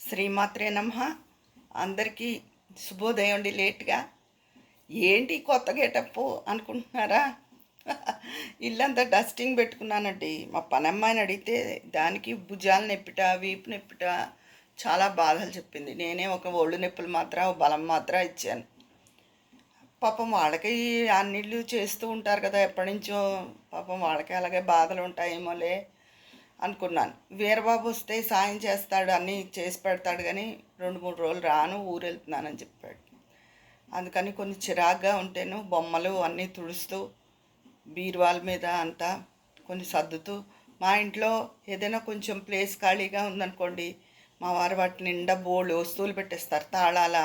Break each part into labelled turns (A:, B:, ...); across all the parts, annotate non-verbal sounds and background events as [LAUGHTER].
A: శ్రీమాత్రే నమ. అందరికీ శుభోదయం అండి లేట్గా. ఏంటి కొత్త గేటప్పు అనుకుంటున్నారా? ఇల్లంతా డస్టింగ్ పెట్టుకున్నానండి. మా పనమ్మాయిని అడిగితే దానికి భుజాలు నొప్పిట వీపు నొప్పిట చాలా బాధలు చెప్పింది. నేనే ఒక ఒళ్ళు నొప్పులు మాత్రం బలం మాత్రం ఇచ్చాను. పాపం వాళ్ళకి అన్నిళ్ళు చేస్తూ ఉంటారు కదా ఎప్పటి నుంచో పాపం వాళ్ళకి అలాగే బాధలు ఉంటాయేమోలే. అనుకున్నాను. వీరబాబు వస్తే సాయం చేస్తాడు అన్నీ చేసి పెడతాడు కానీ రెండు మూడు రోజులు రాను ఊరు వెళ్తున్నానని చెప్పాడు. అందుకని కొన్ని చిరాగ్గా ఉంటేను బొమ్మలు అన్నీ తుడుస్తూ బీరువాల మీద అంతా కొన్ని సర్దుతూ మా ఇంట్లో ఏదైనా కొంచెం ప్లేస్ ఖాళీగా ఉందనుకోండి మా వారు వాటి నిండా బోళ్ళు వస్తువులు పెట్టేస్తారు తాళాల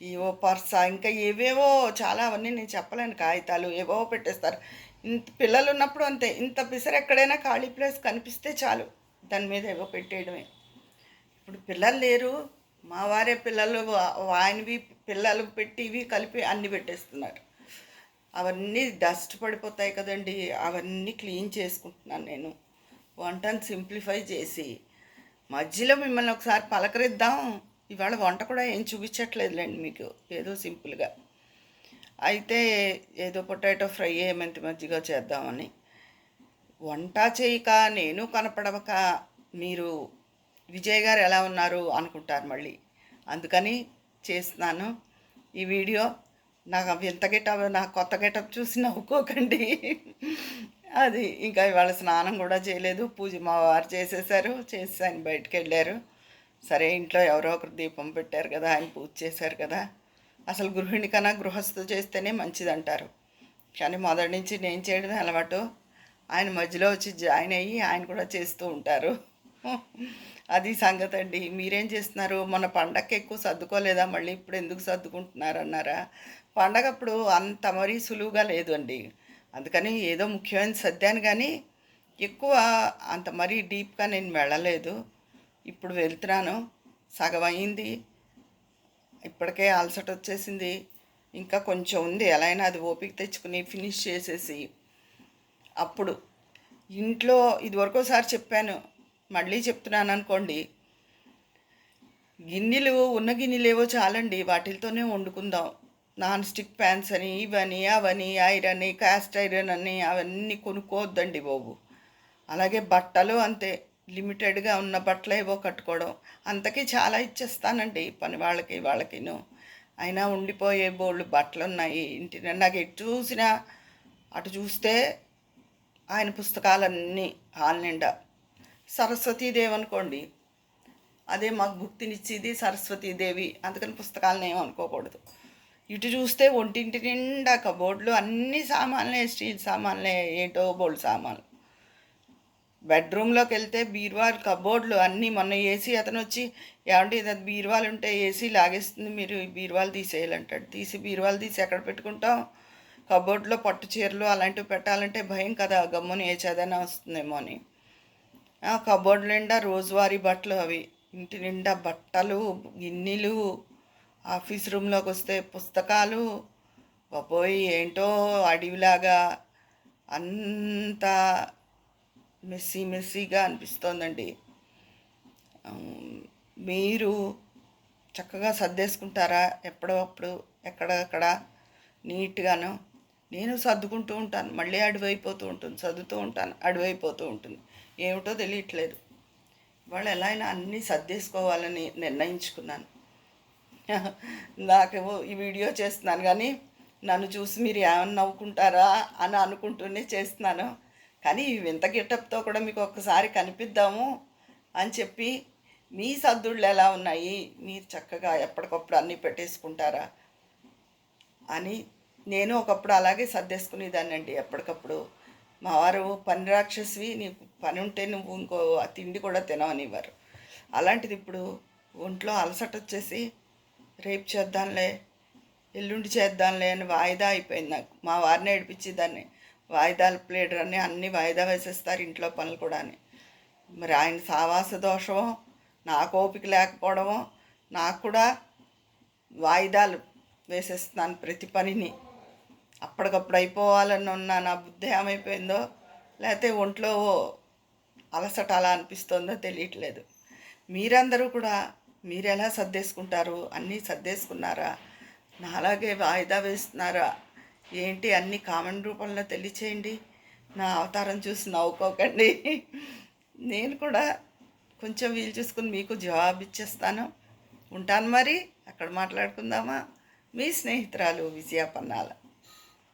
A: ఏవో పర్స ఇంకా ఏవేవో చాలా అవన్నీ నేను చెప్పలేను కాగితాలు ఏవో పెట్టేస్తారు. ఇంత పిల్లలు ఉన్నప్పుడు అంతే. ఇంత పిసర్ ఎక్కడైనా ఖాళీ ప్లేస్ కనిపిస్తే చాలు. దాని మీద ఏవో పెట్టేయడమే. ఇప్పుడు పిల్లలు లేరు. మా వారే పిల్లలు ఆయనవి పిల్లలు పెట్టివి కలిపి అన్ని పెట్టేస్తున్నారు. అవన్నీ డస్ట్ పడిపోతాయి కదండి. అవన్నీ క్లీన్ చేసుకుంటున్నాను నేను. వంటను సింప్లిఫై చేసి మధ్యలో మిమ్మల్ని ఒకసారి పలకరిద్దాం. ఇవాళ వంట కూడా ఏం చూపించట్లేదులేండి మీకు. ఏదో సింపుల్గా. అయితే ఏదో పొటాటో ఫ్రై ఏమంత మజ్జిగ చేద్దామని. వంట చేయక నేను కనపడవక మీరు విజయ్ గారు ఎలా ఉన్నారు అనుకుంటారు మళ్ళీ. అందుకని చేస్తున్నాను. ఈ వీడియో నాకు ఎంత గెటప్ నా కొత్త గెటప్ చూసి నవ్వుకోకండి. అది ఇంకా ఇవాళ స్నానం కూడా చేయలేదు. పూజ మా వారు చేసేసారు చేసి ఆయన బయటకు వెళ్ళారు. సరే ఇంట్లో ఎవరో ఒకరు దీపం పెట్టారు కదా ఆయన పూజ చేశారు కదా. అసలు గృహిణి కన్నా గృహస్థు చేస్తేనే మంచిదంటారు. కానీ మొదటి నుంచి నేను చేయడం అలవాటు. ఆయన మధ్యలో వచ్చి జాయిన్ అయ్యి ఆయన కూడా చేస్తూ ఉంటారు. అది సంగతి అండి. మీరేం చేస్తున్నారు? మొన్న పండగకి ఎక్కువ సర్దుకోలేదా? మళ్ళీ ఇప్పుడు ఎందుకు సర్దుకుంటున్నారు అన్నారా? పండగ అప్పుడు అంత మరీ సులువుగా లేదు అండి. అందుకని ఏదో ముఖ్యమైన సర్దాను కానీ ఎక్కువ అంత మరీ డీప్గా నేను వెళ్ళలేదు. ఇప్పుడు వెళ్తున్నాను. సగం అయింది. ఇప్పటికే అలసట వచ్చేసింది. ఇంకా కొంచెం ఉంది. ఎలా అయినా అది ఓపిక తెచ్చుకుని ఫినిష్ చేసేసి. అప్పుడు ఇంట్లో ఇదివరకు ఒకసారి చెప్పాను. మళ్ళీ చెప్తున్నాను అనుకోండి. గిన్నెలు ఉన్న గిన్నెలు ఏవో చాలండి. వాటితోనే వండుకుందాం. నాన్ స్టిక్ ప్యాన్స్ అని ఇవని అవని ఐరన్ కాస్ట్ ఐరన్ అని అవన్నీ కొనుక్కోవద్దండి బాబు. అలాగే బట్టలు అంతే. లిమిటెడ్గా ఉన్న బట్టలు ఏవో కట్టుకోవడం అంతకీ చాలా ఇచ్చేస్తానండి పని వాళ్ళకి వాళ్ళకిను. అయినా ఉండిపోయే బోళ్ళు బట్టలు ఉన్నాయి ఇంటి నాకు ఎటు చూసినా అటు చూస్తే ఆయన పుస్తకాలన్నీ హాల్ నిండా. సరస్వతీదేవి అనుకోండి. అదే మాకు భుక్తినిచ్చేది సరస్వతీదేవి అందుకని పుస్తకాలను ఏమనుకోకూడదు ఇటు చూస్తే ఒంటింటి నిండా కబోర్డ్లు అన్ని సామాన్లే స్టీల్ సామాన్లే ఏంటో బోల్డ్ సామాన్లు. బెడ్రూమ్లోకి వెళ్తే బీరువాలు కబోర్డ్లు అన్నీ మొన్న ఏసీ అతను వచ్చి ఏమంటే ఇది బీరువాలు ఉంటే ఏసీ లాగేస్తుంది మీరు ఈ బీరువాలు తీసేయాలంటాడు. తీసి బీరువాలు తీసి ఎక్కడ పెట్టుకుంటాం? కబోర్డ్లో పట్టు చీరలు అలాంటివి పెట్టాలంటే భయం కదా గమ్ముని ఏ చదైనా వస్తుందేమో అని. కబోర్డ్ నిండా రోజువారీ బట్టలు అవి ఇంటి నిండా బట్టలు గిన్నెలు ఆఫీస్ రూమ్లోకి వస్తే పుస్తకాలు బాబోయ్ ఏంటో అడవిలాగా అంతా మెస్సీ మెస్సీగా అనిపిస్తోందండి. మీరు చక్కగా సర్దేసుకుంటారా? ఎప్పుడో అప్పుడు ఎక్కడక్కడ నీట్గాను. నేను సర్దుకుంటూ ఉంటాను. మళ్ళీ అడివైపోతూ ఉంటుంది. చదువుతూ ఉంటాను. అడివైపోతూ ఉంటుంది. ఏమిటో తెలియట్లేదు. వాళ్ళు ఎలా అయినా అన్నీ సర్దేసుకోవాలని నిర్ణయించుకున్నాను. [LAUGHS] నాకేమో ఈ వీడియో చేస్తున్నాను కానీ నన్ను చూసి మీరు ఏమన్నా నవ్వుకుంటారా అని అనుకుంటూనే చేస్తున్నాను. కానీ వింత గిటప్తో కూడా మీకు ఒక్కసారి కనిపిద్దాము అని చెప్పి మీ సద్దుళ్ళు ఎలా ఉన్నాయి? మీరు చక్కగా ఎప్పటికప్పుడు అన్నీ పెట్టేసుకుంటారా? అని నేను ఒకప్పుడు అలాగే సర్దేసుకునేదాన్ని అండి ఎప్పటికప్పుడు. మా వారు పని రాక్షసివి నీకు పని ఉంటే నువ్వు ఇంకో ఆ తిండి కూడా తినవనివ్వరు. అలాంటిది ఇప్పుడు ఒంట్లో అలసట వచ్చేసి రేపు చేద్దాంలే ఎల్లుండి చేద్దాంలే అని వాయిదా అయిపోయింది నాకు. మా వారిని ఏడిపించేదాన్ని. వాయిదాలు ప్లేడర్ అని అన్ని వాయిదా వేసేస్తారు ఇంట్లో పనులు కూడా అని మరి ఆయన సావాస దోషమో నాకు ఓపిక లేకపోవడమో నాకు కూడా వాయిదాలు వేసేస్తున్నాను ప్రతి పనిని. అప్పటికప్పుడు అయిపోవాలని ఉన్న నా బుద్ధి ఏమైపోయిందో లేకపోతే ఒంట్లో అలసట అలా అనిపిస్తుందో తెలియట్లేదు. మీరందరూ కూడా మీరు ఎలా సర్దేసుకుంటారు? అన్నీ సర్దేసుకున్నారా? నాలాగే వాయిదా వేస్తున్నారా? ఏంటి అన్ని కామెంట్ రూపంలో తెలియచేయండి నా అవతారం చూసి నవ్వుకోకండి. నేను కూడా కొంచెం వీలు చూసుకుని మీకు జవాబు ఇచ్చేస్తాను. ఉంటాను మరి. అక్కడ మాట్లాడుకుందామా? మీ స్నేహితురాలు విజయ పన్నాల.